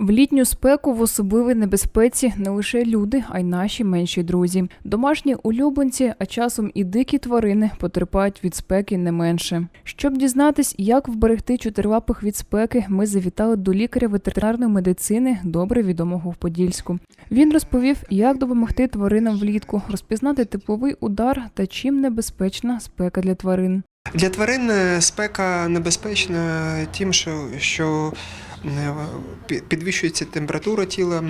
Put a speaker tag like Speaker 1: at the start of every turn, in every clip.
Speaker 1: В літню спеку в особливій небезпеці не лише люди, а й наші менші друзі. Домашні улюбленці, а часом і дикі тварини потерпають від спеки не менше. Щоб дізнатись, як вберегти чотирилапих від спеки, ми завітали до лікаря ветеринарної медицини, добре відомого в Подільську. Він розповів, як допомогти тваринам влітку, розпізнати тепловий удар та чим небезпечна спека для тварин.
Speaker 2: Для тварин е, спека небезпечна тим, що, підвищується температура тіла,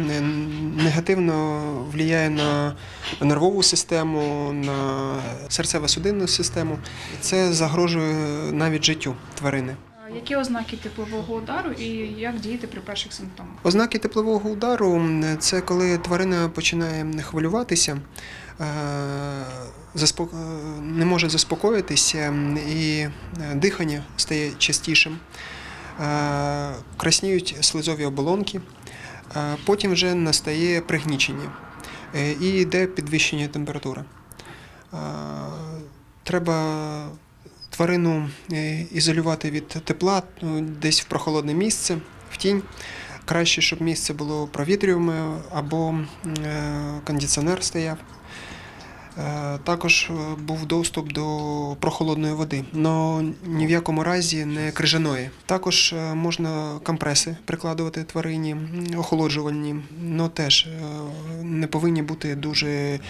Speaker 2: негативно впливає на нервову систему, на серцево-судинну систему. Це загрожує навіть життю тварини.
Speaker 1: Які ознаки теплового удару і як діяти при перших симптомах?
Speaker 2: Ознаки теплового удару це коли тварина починає хвилюватися, е, не може заспокоїтися і е, дихання стає частішим, красніють слизові оболонки, е, потім вже настає пригнічення е, і йде підвищення температури. Е, Треба тварину е, ізолювати від тепла ну, десь в прохолодне місце, в тінь. Краще, щоб місце було провітрюване або е, кондиціонер стояв. Е, Також е, був доступ до прохолодної води, але ні в якому разі не крижаної. Також е, можна компреси прикладувати тварині, охолоджувальні, але теж не повинні бути дуже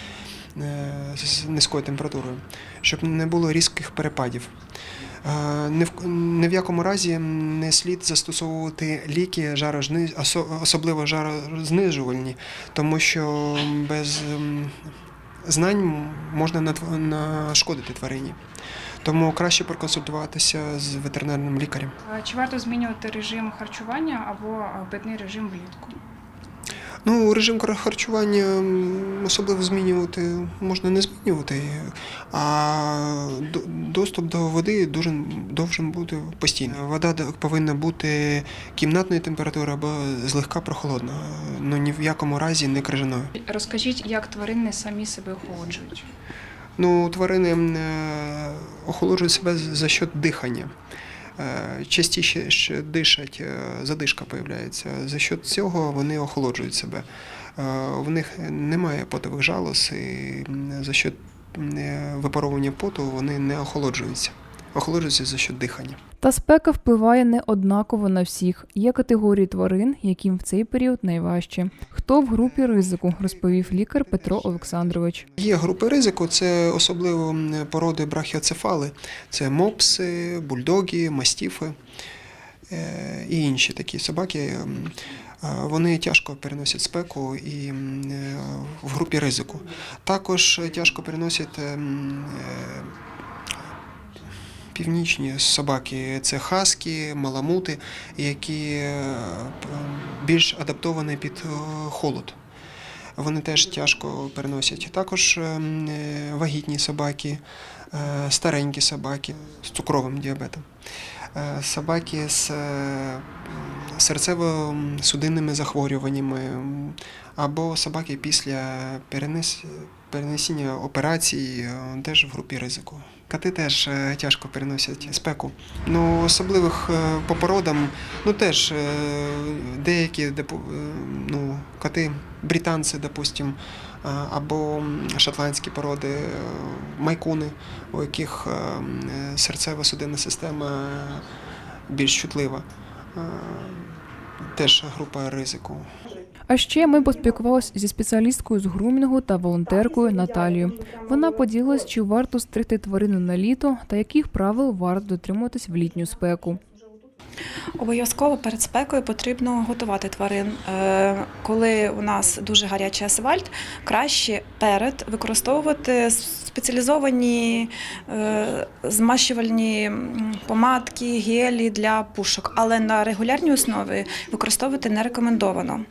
Speaker 2: з низькою температурою, щоб не було різких перепадів. Ні в, якому разі не слід застосовувати ліки жарожни, осо- особливо жарознижувальні, тому що без знань можна нашкодити тварині. Тому краще проконсультуватися з ветеринарним лікарем.
Speaker 1: Чи варто змінювати режим харчування або питний режим влітку?
Speaker 2: Ну, режим харчування особливо змінювати можна не змінювати, а доступ до води дуже должен бути постійно. Вода повинна бути кімнатної температури або злегка прохолодна, ну ні в якому разі не крижаною.
Speaker 1: Розкажіть, як тварини самі себе охолоджують?
Speaker 2: Ну, тварини е, охолоджують себе за счет дихання. Е, Частіше дишать, е, задишка появляється. За счет цього вони охолоджують себе. Е, В них немає потових жалоз, і за е, випаровування поту вони не охолоджуються. Охолоджуються за счет дихання.
Speaker 1: Та спека впливає не однаково на всіх. Є категорії тварин, яким в цей період найважче. Хто в групі ризику, розповів лікар Петро Олександрович.
Speaker 2: Є групи ризику, це особливо породи брахіоцефали. Це мопси, бульдоги, мастіфи е, і інші такі собаки. е, Вони тяжко переносять спеку і е, в групі ризику. Також тяжко переносять північні собаки це хаски, маламути, які е, більш адаптовані під е, холод. Вони теж тяжко переносять. Також е, вагітні собаки, старенькі собаки з цукровим діабетом, собаки з серцево-судинними захворюваннями або собаки після перенесення операцій теж в групі ризику. Коти теж е, тяжко переносять спеку. Ну, особливих е, по породам, ну теж е, деякі ну, коти, британці, допустим, або шотландські породи, майкуни, у яких серцево-судинна система більш чутлива. Теж група ризику.
Speaker 1: А ще ми поспілкувалися зі спеціалісткою з грумінгу та волонтеркою Наталією. Вона поділилась, чи варто стригти тварину на літо та яких правил варто дотримуватись в літню спеку.
Speaker 3: Обов'язково перед спекою потрібно готувати тварин. Е, Коли у нас дуже гарячий асфальт, краще перед використовувати спеціалізовані е, змащувальні помадки, гелі для пушок, але на регулярній основі використовувати не рекомендовано.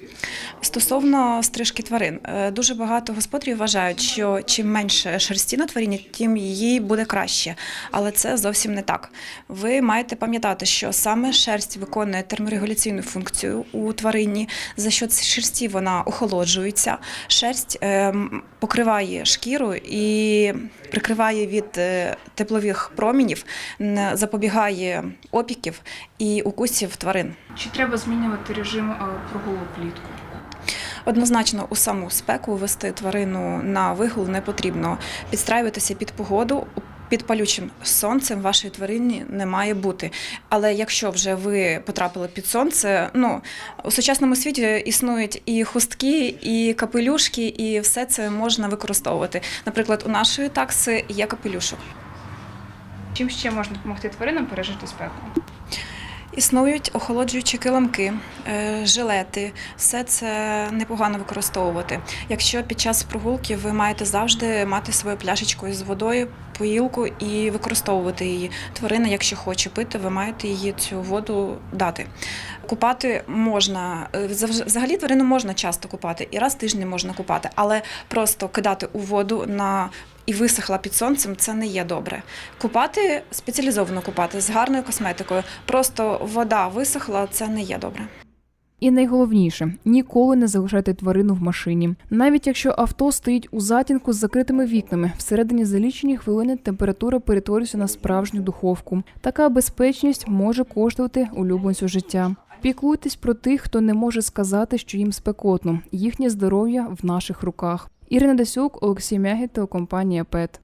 Speaker 3: Стосовно стрижки тварин, е, дуже багато господарів вважають, що чим менше шерсті на тварині, тим їй буде краще. Але це зовсім не так. Ви маєте пам'ятати, що саме шерсть виконує терморегуляційну функцію у тварині. За що шерсті вона охолоджується. Шерсть ем, покриває шкіру і і прикриває від е, теплових промінів, запобігає опіків і укусів тварин.
Speaker 1: Чи треба змінювати режим прогулу влітку?
Speaker 3: Однозначно, у саму спеку вести тварину на вигул не потрібно. Підстраюватися під погоду. Під палючим сонцем вашої тварині не має бути. Але якщо вже ви потрапили під сонце, ну у сучасному світі існують і хустки, і капелюшки, і все це можна використовувати. Наприклад, у нашої такси є капелюшок.
Speaker 1: Чим ще можна допомогти тваринам пережити спеку?
Speaker 3: Існують охолоджуючі килимки, е, жилети. Все це непогано використовувати. Якщо під час прогулки ви маєте завжди мати свою пляшечку з водою, поїлку і використовувати її. Тварина, якщо хоче пити, ви маєте її цю воду дати. Купати можна е, взагалі тварину можна часто купати, і раз в тиждень можна купати, але просто кидати у воду на і висохла під сонцем, це не є добре. Купати спеціалізовано купати з гарною косметикою. Просто вода висохла, це не є добре.
Speaker 1: І найголовніше ніколи не залишайте тварину в машині. Навіть якщо авто стоїть у затінку з закритими вікнами, всередині за лічені хвилини температура перетворюється на справжню духовку. Така безпечність може коштувати улюбленцю життя. Піклуйтесь про тих, хто не може сказати, що їм спекотно. Їхнє здоров'я в наших руках. Ірина Дасюк, Олексій Мягіт, компанія ПЕТ.